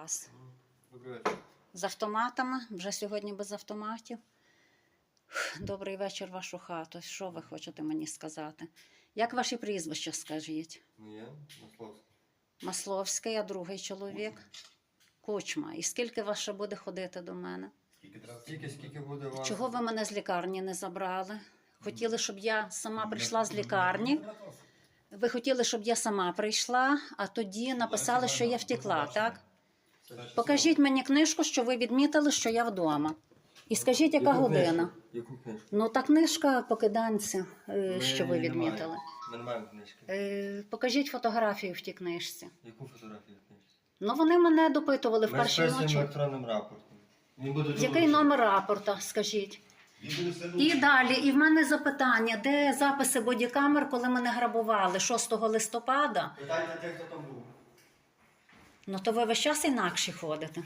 Вас. Добрий вечір. З автоматами, вже сьогодні без автоматів. Добрий вечір, вашу хату. Що ви хочете мені сказати? Як ваші прізвища скажіть? Моє Масловське. Масловський, а другий чоловік? Кучма. І скільки вас ще буде ходити до мене? Скільки, скільки буде вам? Чого ви мене з лікарні не забрали? Хотіли, щоб я сама прийшла з лікарні. Ви хотіли, щоб я сама прийшла, а тоді написали, що я втекла, так? Покажіть мені книжку, що ви відмітили, що я вдома. І скажіть, яка Яку година. книжку? Яку книжку? Ну, та книжка покиданця, е, що ви відмітили. Ми не маємо книжки. Е, Покажіть фотографію в тій книжці. Яку фотографію в книжці? Ну, вони мене допитували в Ми першій списуємо ночі. електронним рапортом. Він буде Який долучений. номер рапорта, скажіть? І далі, і в мене запитання, де записи бодікамер, коли мене грабували 6 листопада? Питайте тих, хто там був. Ну то ви весь час інакше ходите.